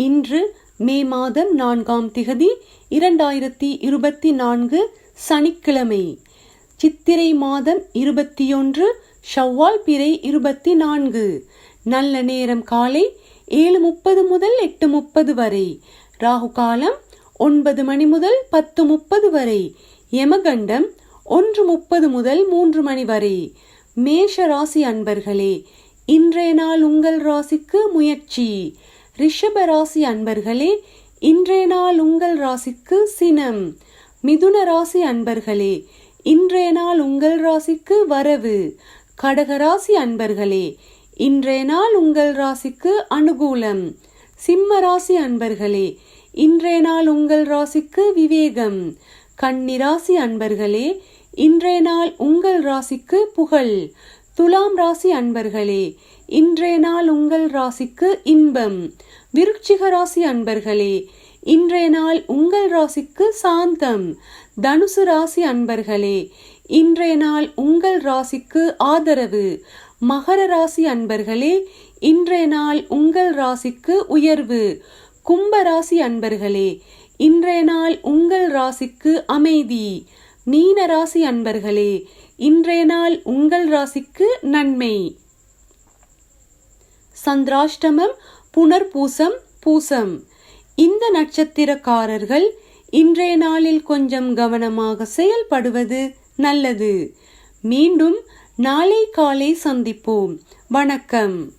இன்று மே மாதம் நான்காம் திகதி இரண்டாயிரத்தி இருபத்தி நான்கு சனிக்கிழமை. சித்திரை மாதம் இருபத்தி ஒன்று ஷவ்வால் பிறை இருபத்தி நான்கு. நல்ல நேரம் காலை ஏழு முப்பது முதல் எட்டு முப்பது வரை. ராகு காலம் ஒன்பது மணி முதல் பத்து முப்பது வரை. யமகண்டம் ஒன்று முப்பது முதல் மூன்று மணி வரை. மேஷ ராசி அன்பர்களே இன்றைய நாள் உங்கள் ராசிக்கு முயற்சி. ரிஷப ராசி அன்பர்களே இன்றைய நாள் உங்கள் ராசிக்கு சினம். மிதுன ராசி அன்பர்களே இன்றைய நாள் உங்கள் ராசிக்கு வரவு. கடக ராசி அன்பர்களே இன்றைய நாள் உங்கள் ராசிக்கு அனுகூலம். சிம்ம ராசி அன்பர்களே இன்றைய நாள் உங்கள் ராசிக்கு விவேகம். கன்னிராசி அன்பர்களே இன்றைய நாள் உங்கள் ராசிக்கு புகழ். துலாம் ராசி அன்பர்களே இன்றைய நாள் உங்கள் ராசிக்கு இன்பம். விருட்சிக ராசி அன்பர்களே இன்றைய நாள் உங்கள் ராசிக்கு சாந்தம். தனுசு ராசி அன்பர்களே இன்றைய நாள் உங்கள் ராசிக்கு ஆதரவு. மகர ராசி அன்பர்களே இன்றைய நாள் உங்கள் ராசிக்கு உயர்வு. கும்ப ராசி அன்பர்களே இன்றைய நாள் உங்கள் ராசிக்கு அமைதி. மீன ராசி அன்பர்களே இன்றைய நாள் உங்கள் ராசிக்கு நன்மை. சந்திராஷ்டமம் புனர்பூசம் பூசம். இந்த நட்சத்திரக்காரர்கள் இன்றைய நாளில் கொஞ்சம் கவனமாக செயல்படுவது நல்லது. மீண்டும் நாளை காலை சந்திப்போம். வணக்கம்.